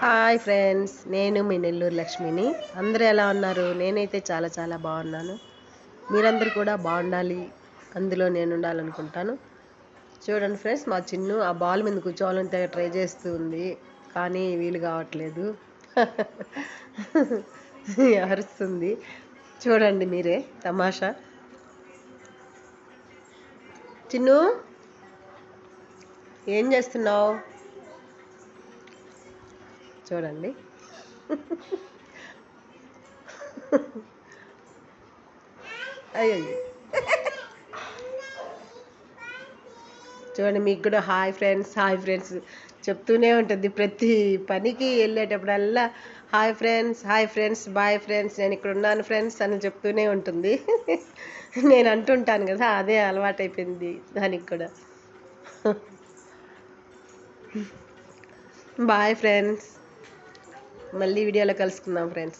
Hi friends నేను మీ నెల్లూరు లక్ష్మిని. అందరూ ఎలా ఉన్నారు? నేనైతే చాలా చాలా బాగున్నాను. మీరందరూ కూడా బాగుండాలి. అందులో నేను ఉండాలనుకుంటాను. చూడండి ఫ్రెండ్స్ మా చిన్ను ఆ బాల్ మీద కూర్చోవాలంటే ట్రై చేస్తూ ఉంది. కానీ వీలు కావట్లేదు. అరుస్తుంది. చూడండి మీరే తమాషా. చిన్ను ఏం చేస్తున్నావు? చూడండి. అయ్యో చూడండి మీకు కూడా హాయ్ ఫ్రెండ్స్ హాయ్ ఫ్రెండ్స్ చెప్తూనే ఉంటుంది. ప్రతి పనికి వెళ్ళేటప్పుడల్లా hi friends hi friends bye friends నేను ఇక్కడ ఉన్నాను ఫ్రెండ్స్ అని చెప్తూనే ఉంటుంది. నేను అంటుంటాను కదా అదే అలవాటైపోయింది దానికి కూడా. Bye friends. మళ్ళీ వీడియోలో కలుసుకుందాం ఫ్రెండ్స్